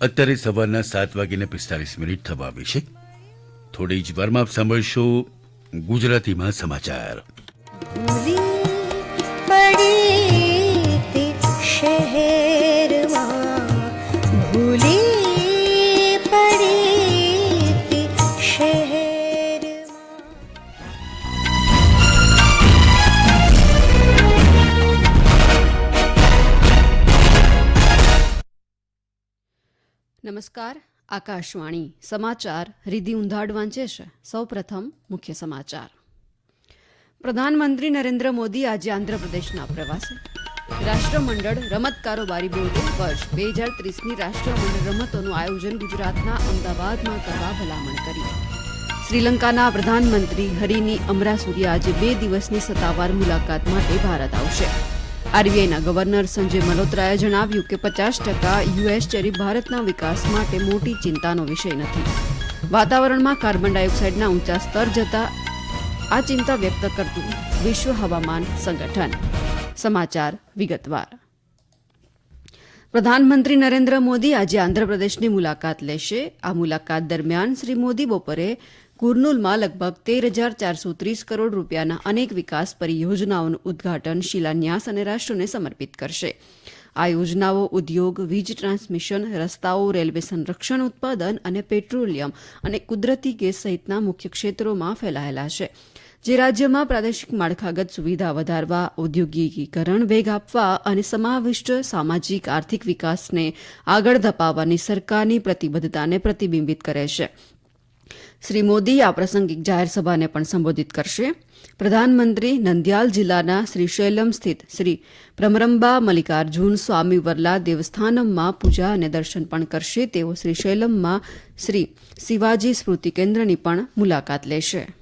અત્યારે સવારના સાત વાગીને પિસ્તાલીસ મિનિટ થવા આવી છે. થોડી જ વારમાં આપ સાંભળશો ગુજરાતીમાં સમાચાર. નમસ્કાર, આકાશવાણી સમાચાર રિધિ ઉંધાડ વાંચે છે, સૌપ્રથમ મુખ્ય સમાચાર. પ્રધાનમંત્રી નરેન્દ્ર મોદી આજે આંધ્રપ્રદેશના પ્રવાસે. રાષ્ટ્રમંડળ રમત કારોબારી બોર્ડે વર્ષ બે હજાર ત્રીસની રાષ્ટ્રમંડળ રમતોનું આયોજન ગુજરાતના અમદાવાદમાં કરવા ભલામણ કરી. શ્રીલંકાના પ્રધાનમંત્રી હરિની અમરાસૂરી આજે બે દિવસની સત્તાવાર મુલાકાત માટે ભારત આવશે. આરબીઆઈના ગવર્નર સંજય મલોત્રાએ જણાવ્યું કે પચાસ ટકા યુએસ ચેરી ભારતના વિકાસ માટે મોટી ચિંતાનો વિષય નથી. વાતાવરણમાં કાર્બન ડાયોક્સાઇડના ઊંચા સ્તર જતા આ ચિંતા વ્યક્ત કરતું વિશ્વ હવામાન સંગઠન. સમાચાર વિગતવાર. પ્રધાનમંત્રી નરેન્દ્ર મોદી આજે આંધ્રપ્રદેશની મુલાકાત લેશે. આ મુલાકાત દરમિયાન શ્રી મોદી બપોરે કુર્નુલમાં લગભગ તેર હજાર ચારસો ત્રીસ કરોડ રૂપિયાના અનેક વિકાસ પરિયોજનાઓનું ઉદ્ઘાટન શિલાન્યાસ અને રાષ્ટ્રને સમર્પિત કરશે. આ યોજનાઓ ઉદ્યોગ, વીજ ટ્રાન્સમિશન, રસ્તાઓ, રેલવે સંરક્ષણ, ઉત્પાદન અને પેટ્રોલિયમ અને કુદરતી ગેસ સહિતના મુખ્ય ક્ષેત્રોમાં ફેલાયેલા છે. જે રાજ્યમાં પ્રાદેશિક માળખાગત સુવિધા વધારવા, ઔદ્યોગિકીકરણ વેગ આપવા અને સમાવિષ્ટ સામાજિક આર્થિક વિકાસને આગળ ધપાવવાની સરકારની પ્રતિબદ્ધતાને પ્રતિબિંબિત કરે છે. શ્રી મોદી આ પ્રસંગિક જાહેર સભાને પણ સંબોધિત કરશે. પ્રધાનમંત્રી નંદિયાલ જિલ્લાના શ્રીશૈલમ સ્થિત શ્રી ભ્રમરંબા મલ્લિકાર્જુન સ્વામી વરલા દેવસ્થાનમમાં પૂજા અને દર્શન પણ કરશે. તેઓ શ્રીશૈલમમાં શ્રી શિવાજી સ્મૃતિ કેન્દ્રની પણ મુલાકાત લેશે.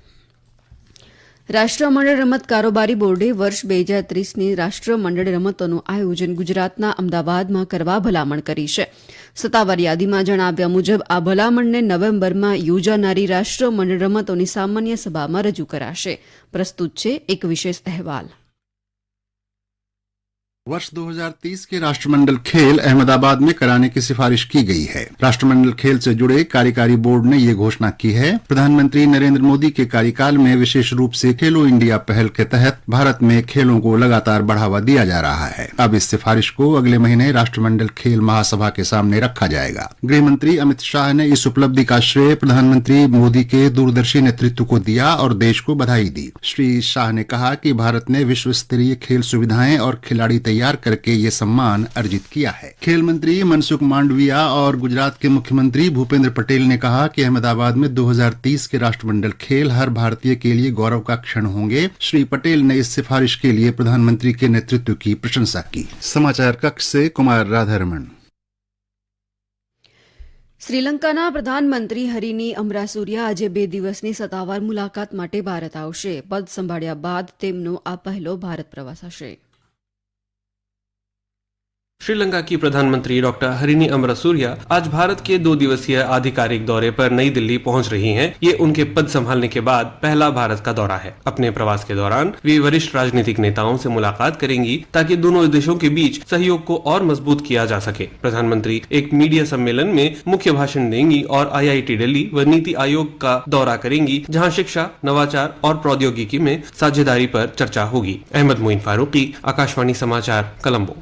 રાષ્ટ્રમંડળ રમત કારોબારી બોર્ડે વર્ષ બે હજાર ત્રીસની રાષ્ટ્રમંડળ રમતોનું આયોજન ગુજરાતના અમદાવાદમાં કરવા ભલામણ કરી છે. સત્તાવાર યાદીમાં જણાવ્યા મુજબ, આ ભલામણને નવેમ્બરમાં યોજાનારી રાષ્ટ્રમંડળ રમતોની સામાન્ય સભામાં રજૂ કરાશે. પ્રસ્તુત છે એક વિશેષ અહેવાલ. वर्ष 2030 के राष्ट्रमंडल खेल अहमदाबाद में कराने की सिफारिश की गई है। राष्ट्रमंडल खेल से जुड़े कार्यकारी बोर्ड ने ये घोषणा की है। प्रधानमंत्री नरेंद्र मोदी के कार्यकाल में विशेष रूप से खेलो इंडिया पहल के तहत भारत में खेलों को लगातार बढ़ावा दिया जा रहा है। अब इस सिफारिश को अगले महीने राष्ट्रमंडल खेल महासभा के सामने रखा जाएगा। गृह मंत्री अमित शाह ने इस उपलब्धि का श्रेय प्रधानमंत्री मोदी के दूरदर्शी नेतृत्व को दिया और देश को बधाई दी। श्री शाह ने कहा कि भारत ने विश्व स्तरीय खेल सुविधाएँ और खिलाड़ी तैयार करके ये सम्मान अर्जित किया है खेल मंत्री मनसुख मांडविया और गुजरात के मुख्यमंत्री भूपेंद्र पटेल ने कहा कि अहमदाबाद में 2030 के राष्ट्रमंडल खेल हर भारतीय के लिए गौरव का क्षण होंगे श्री पटेल ने इस सिफारिश के लिए प्रधानमंत्री के नेतृत्व की प्रशंसा की समाचार कक्ष से कुमार राधारमण શ્રીલંકાના પ્રધાનમંત્રી હરિની અમરાસુરિયા આજે બે દિવસની સત્તાવાર મુલાકાત માટે ભારત આવશે પદ સંભાળ્યા બાદ તેમનો આ પહેલો ભારત પ્રવાસ હશે श्रीलंका की प्रधानमंत्री डॉक्टर हरिनी अमरसूरिया आज भारत के दो दिवसीय आधिकारिक दौरे पर नई दिल्ली पहुँच रही हैं। ये उनके पद संभालने के बाद पहला भारत का दौरा है। अपने प्रवास के दौरान वे वरिष्ठ राजनीतिक नेताओं से मुलाकात करेंगी ताकि दोनों देशों के बीच सहयोग को और मज़बूत किया जा सके। प्रधानमंत्री एक मीडिया सम्मेलन में मुख्य भाषण देंगी और आईआईटी दिल्ली व नीति आयोग का दौरा करेंगी, जहाँ शिक्षा, नवाचार और प्रौद्योगिकी में साझेदारी आरोप चर्चा होगी। अहमद मोइन फारूकी, आकाशवाणी समाचार, कोलंबो।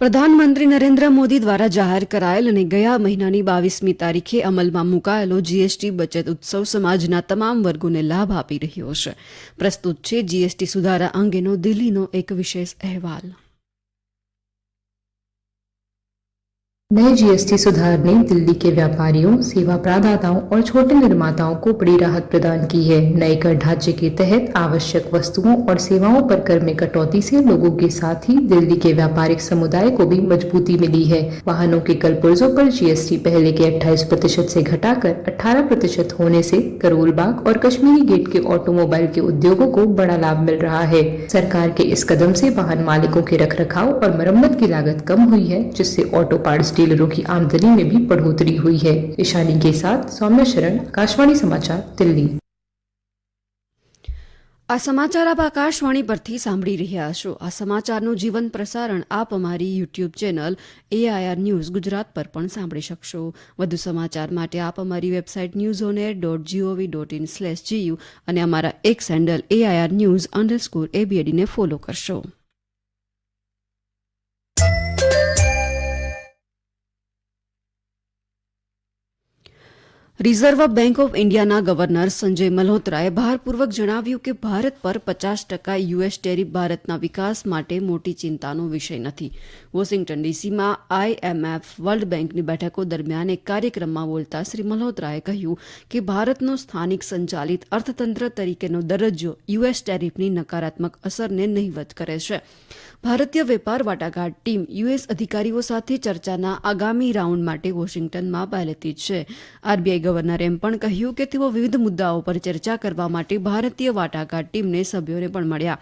પ્રધાનમંત્રી નરેન્દ્ર મોદી દ્વારા જાહેર કરાયેલ અને ગયા મહિનાની બાવીસમી તારીખે અમલમાં મુકાયેલો જીએસટી બચત ઉત્સવ સમાજના તમામ વર્ગોને લાભ આપી રહ્યો છે. પ્રસ્તુત છે, જીએસટી સુધારા અંગેનો દિલ્હીનો એક વિશેષ અહેવાલ. नए जीएसटी सुधार ने दिल्ली के व्यापारियों सेवा प्रदाताओं और छोटे निर्माताओं को बड़ी राहत प्रदान की है। नए कर ढांचे के तहत आवश्यक वस्तुओं और सेवाओं पर कर में कटौती से लोगों के साथ ही दिल्ली के व्यापारिक समुदाय को भी मजबूती मिली है। वाहनों के कल पुर्जों पर जीएसटी पहले के 28 प्रतिशत ऐसी घटाकर 18 प्रतिशत होने से करोल बाग और कश्मीरी गेट के ऑटोमोबाइल के उद्योगों को बड़ा लाभ मिल रहा है। सरकार के इस कदम से वाहन मालिकों के रखरखाव और मरम्मत की लागत कम हुई है, जिससे ऑटो पार्ट्स डीलरों की आमदनी में भी बढ़ोतरी हुई है ईशानी के साथ सौम्य शरण आकाशवाणी समाचार दिल्ली આ સમાચાર આપ આકાશવાણી પરથી સાંભળી રહ્યા છો આ સમાચારનું જીવન પ્રસારણ આપ અમારી YouTube channel AIR news Gujarat પર પણ સાંભળી શકશો વધુ સમાચાર માટે આપ અમારી website news on air dot gov dot in slash GU અને અમારા X handle AIR news underscore એબીએડીને ફોલો કરશો રિઝર્વ બેંક ઓફ ઇન્ડિયાના ગવર્નર સંજય મલ્હોત્રાએ ભારપૂર્વક જણાવ્યું કે ભારત પર પચાસ ટકા યુએસ ટેરિફ ભારતના વિકાસ માટે મોટી ચિંતાનો વિષય નથી. વોશિંગ્ટન ડીસીમાં આઈએમએફ વર્લ્ડ બેંકની બેઠકો દરમિયાન એક કાર્યક્રમમાં બોલતા શ્રી મલ્હોત્રાએ કહ્યું કે ભારતનો સ્થાનિક સંચાલિત અર્થતંત્ર તરીકેનો દરજ્જો યુએસ ટેરિફની નકારાત્મક અસરને નહીવત કરે છે. ભારતીય વેપાર વાટાઘાટ ટીમ યુએસ અધિકારીઓ સાથે ચર્ચાના આગામી રાઉન્ડ માટે વોશિંગ્ટનમાં પહેલેથી જ છે. આરબીઆઈ ગવર્નરે એમ પણ કહ્યું કે તેઓ વિવિધ મુદ્દાઓ પર ચર્ચા કરવા માટે ભારતીય વાટાઘાટ ટીમને સભ્યોને પણ મળ્યા.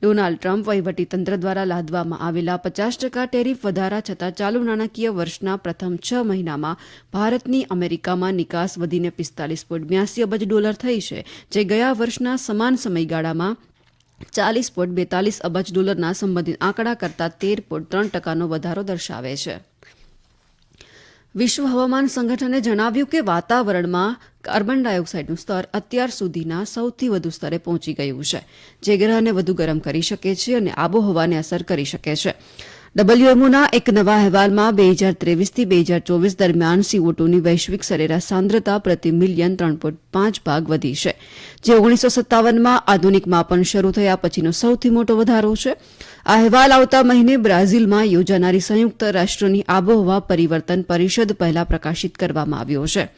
ડોનાલ્ડ ટ્રમ્પ વહીવટીતંત્ર દ્વારા લાદવામાં આવેલા પચાસ ટકા ટેરિફ વધારા છતાં ચાલુ નાણાકીય વર્ષના પ્રથમ છ મહિનામાં ભારતની અમેરિકામાં નિકાસ વધીને પિસ્તાલીસ પોઈન્ટ બ્યાસી અબજ ડોલર થઈ છે, જે ગયા વર્ષના સમાન સમયગાળામાં ચાલીસ પોઈન્ટ બેતાલીસ અબજ ડોલરના સંબંધિત આંકડા કરતાં તેર પોઈન્ટ ત્રણ ટકાનો વધારો દર્શાવે છે. વિશ્વ હવામાન સંગઠને જણાવ્યું કે વાતાવરણમાં કાર્બન ડાયોક્સાઇડનું સ્તર અત્યાર સુધીના સૌથી વધુ સ્તરે પહોંચી ગયું છે, જે ગ્રહને વધુ ગરમ કરી શકે છે અને આબોહવાને અસર કરી શકે છે. ડબલ્યુએમઓના એક નવા અહેવાલમાં બે હજાર ત્રેવીસથી બે હજાર ચોવીસ દરમિયાન સીઓટુની વૈશ્વિક સરેરાશ સાંદ્રતા પ્રતિ મિલિયન ત્રણ પોઈન્ટ પાંચ ભાગ વધી છે. જે ઓગણીસો સત્તાવનમાં આધુનિક માપન શરૂ થયા પછીનો સૌથી મોટો વધારો છે. આ અહેવાલ આવતા મહિને બ્રાઝિલમાં યોજાનારી સંયુક્ત રાષ્ટ્રોની આબોહવા પરિવર્તન પરિષદ પહેલા પ્રકાશિત કરવામાં આવ્યો છે.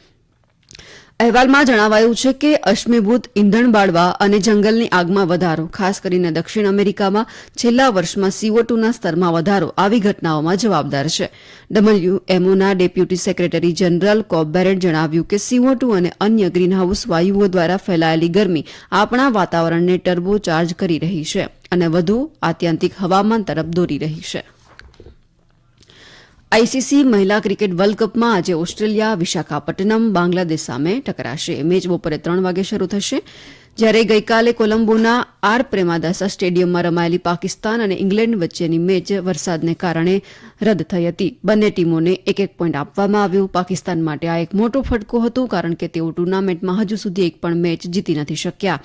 અહેવાલમાં જણાવાયું છે કે અશ્મિભૂત ઇંધણ બાળવા અને જંગલની આગમાં વધારો, ખાસ કરીને દક્ષિણ અમેરિકામાં છેલ્લા વર્ષમાં સીઓ2ના સ્તરમાં વધારો, આવી ઘટનાઓમાં જવાબદાર છે. ડબલ્યુએમઓના deputy secretary general Ko Barrett જણાવ્યું કે સીઓ ટુ અને અન્ય ગ્રીનહાઉસ વાયુઓ દ્વારા ફેલાયેલી ગરમી આપણા વાતાવરણને ટર્બો ચાર્જ કરી રહી છે અને વધુ આત્યંતિક હવામાન તરફ દોરી રહી છે. આઈસીસી મહિલા ક્રિકેટ વર્લ્ડ કપમાં આજે ઓસ્ટ્રેલિયા, વિશાખાપટ્ટનમ, બાંગ્લાદેશ સામે ટકરાશે. મેચ બપોરે ત્રણ વાગે શરૂ થશે. જ્યારે ગઈકાલે કોલંબોના આર પ્રેમાદાસા સ્ટેડિયમમાં રમાયેલી પાકિસ્તાન અને ઇંગ્લેન્ડ વચ્ચેની મેચ વરસાદને કારણે રદ થઈ હતી. બંને ટીમોને એક એક પોઈન્ટ આપવામાં આવ્યું. પાકિસ્તાન માટે આ એક મોટો ફટકો હતો, કારણ કે તેઓ ટુર્નામેન્ટમાં હજુ સુધી એક પણ મેચ જીતી નથી શક્યા.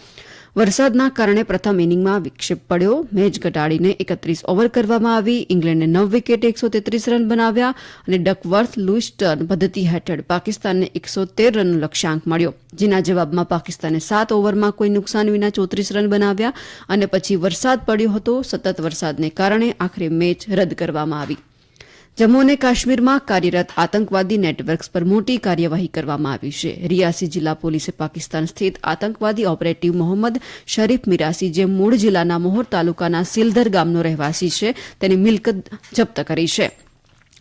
વરસાદના કારણે પ્રથમ ઇનિંગમાં વિક્ષેપ પડ્યો. મેચ ઘટાડીને એકત્રીસ ઓવર કરવામાં આવી. ઇંગ્લેન્ડે નવ વિકેટે એકસો તેત્રીસ રન બનાવ્યા અને ડકવર્થ લુઇસ્ટર્ન પદ્ધતિ હેઠળ પાકિસ્તાનને એકસો તેર રનનો લક્ષ્યાંક મળ્યો. જેના જવાબમાં પાકિસ્તાને સાત ઓવરમાં કોઈ નુકસાન વિના ચોત્રીસ રન બનાવ્યા અને પછી વરસાદ પડ્યો હતો. સતત વરસાદને કારણે આખરે મેચ રદ કરવામાં આવી. જમ્મુ અને કાશ્મીરમાં કાર્યરત આતંકવાદી નેટવર્ક્સ પર મોટી કાર્યવાહી કરવામાં આવી છે. રિયાસી જિલ્લા પોલીસે પાકિસ્તાન સ્થિત આતંકવાદી ઓપરેટિવ મોહમ્મદ શરીફ મિરાસી, જે મૂળ જિલ્લાના મોહર તાલુકાના સિલધર ગામનો રહેવાસી છે, તેની મિલકત જપ્ત કરી છે.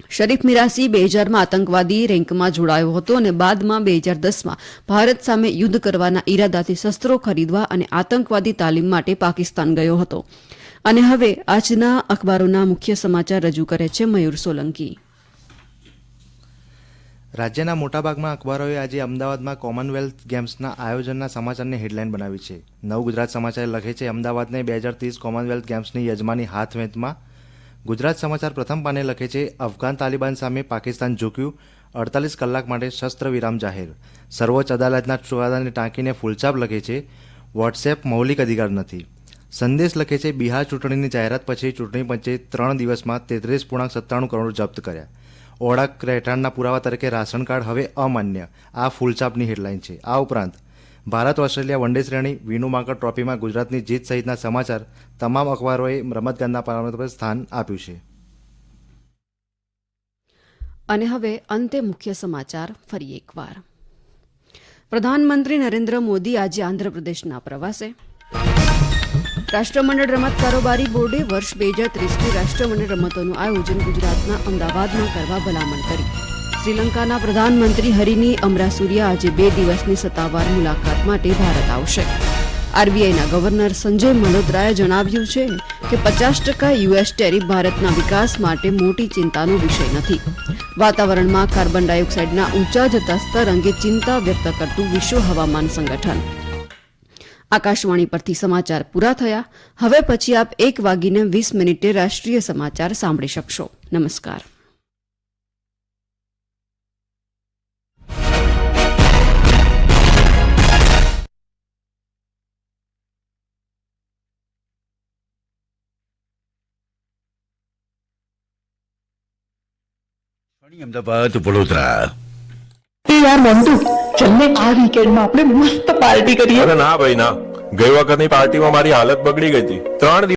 શરીફ મિરાસી બે હજારમાં આતંકવાદી રેન્કમાં જોડાયો હતો અને બાદમાં બે હજાર દસમાં ભારત સામે યુદ્ધ કરવાના ઈરાદાથી શસ્ત્રો ખરીદવા અને આતંકવાદી તાલીમ માટે પાકિસ્તાન ગયો હતો. અને હવે આજના અખબારોના મુખ્ય સમાચાર રજૂ કરે છે મયુર સોલંકી. રાજ્યના મોટાભાગના અખબારોએ આજે અમદાવાદમાં કોમનવેલ્થ ગેમ્સના આયોજનના સમાચારની હેડલાઇન બનાવી છે. નવ ગુજરાત સમાચાર લખે છે, અમદાવાદને બે હજાર ત્રીસ કોમનવેલ્થ ગેમ્સની યજમાની હાથ વેંતમાં ગુજરાત સમાચાર પ્રથમ પાને લખે છે, અફઘાન તાલિબાન સામે પાકિસ્તાન ઝૂક્યું, અડતાલીસ કલાક માટે શસ્ત્ર વિરામ જાહેર. સર્વોચ્ચ અદાલતના ચુકાદાને ટાંકીને ફૂલછાપ લખે છે, વોટ્સએપ મૌલિક અધિકાર નથી. સંદેશ લખે છે, બિહાર ચૂંટણીની જાહેરાત પછી ચૂંટણી પંચે ત્રણ દિવસમાં તેત્રીસ પૂર્ણાંક સત્તાણું કરોડ જપ્ત કર્યા. ઓળખ રહેઠાણના પુરાવા તરીકે રાશન કાર્ડ હવે અમાન્ય. આ ફૂલછાપની હેડલાઇન છે. આ ઉપરાંત, ભારત, ઓસ્ટ્રેલિયા, વનડે શ્રેણી વિનુ માંકડ ટ્રોફીમાં ગુજરાતની જીત સહિતના સમાચાર તમામ અખબારોએ રમતગમતના પારંગત પર સ્થાન આપ્યું છે. અને હવે અંતે મુખ્ય સમાચાર, ફરી એકવાર. પ્રધાનમંત્રી નરેન્દ્ર મોદી આજે આંધ્રપ્રદેશના પ્રવાસે. રાષ્ટ્રમંડળ રમત કારોબારી બોર્ડે વર્ષ બે હજાર ત્રીસની રાષ્ટ્રમંડળ રમતોનું આયોજન ગુજરાતના અમદાવાદમાં કરવા ભલામણ કરી. શ્રીલંકાના પ્રધાનમંત્રી હરિની અમરાસુરિયા આજે બે દિવસની સત્તાવાર મુલાકાત માટે ભારત આવશે. આરબીઆઈના ગવર્નર સંજય મલ્હોત્રાએ જણાવ્યું છે કે પચાસ ટકા યુએસ ટેરિફ ભારતના વિકાસ માટે મોટી ચિંતાનો વિષય નથી. વાતાવરણમાં કાર્બન ડાયોક્સાઇડના ઊંચા જતા સ્તર અંગે ચિંતા વ્યક્ત કરતું વિશ્વ હવામાન સંગઠન. આકાશવાણી પરથી સમાચાર પૂરા થયા. હવે પછી આપ એક વાગીને વીસ મિનિટે રાષ્ટ્રીય સમાચાર સાંભળી શકશો. નમસ્કાર. અમદાવાદ વડોદરા. એ યાર મોન્ટુ ચલ ને આ વીકેન્ડમાં આપણે મસ્ત પાર્ટી કરીએ. અરે ના ભાઈ, ના. ગઈ વખતની પાર્ટીમાં મારી હાલત બગડી ગઈ હતી. ત્રણ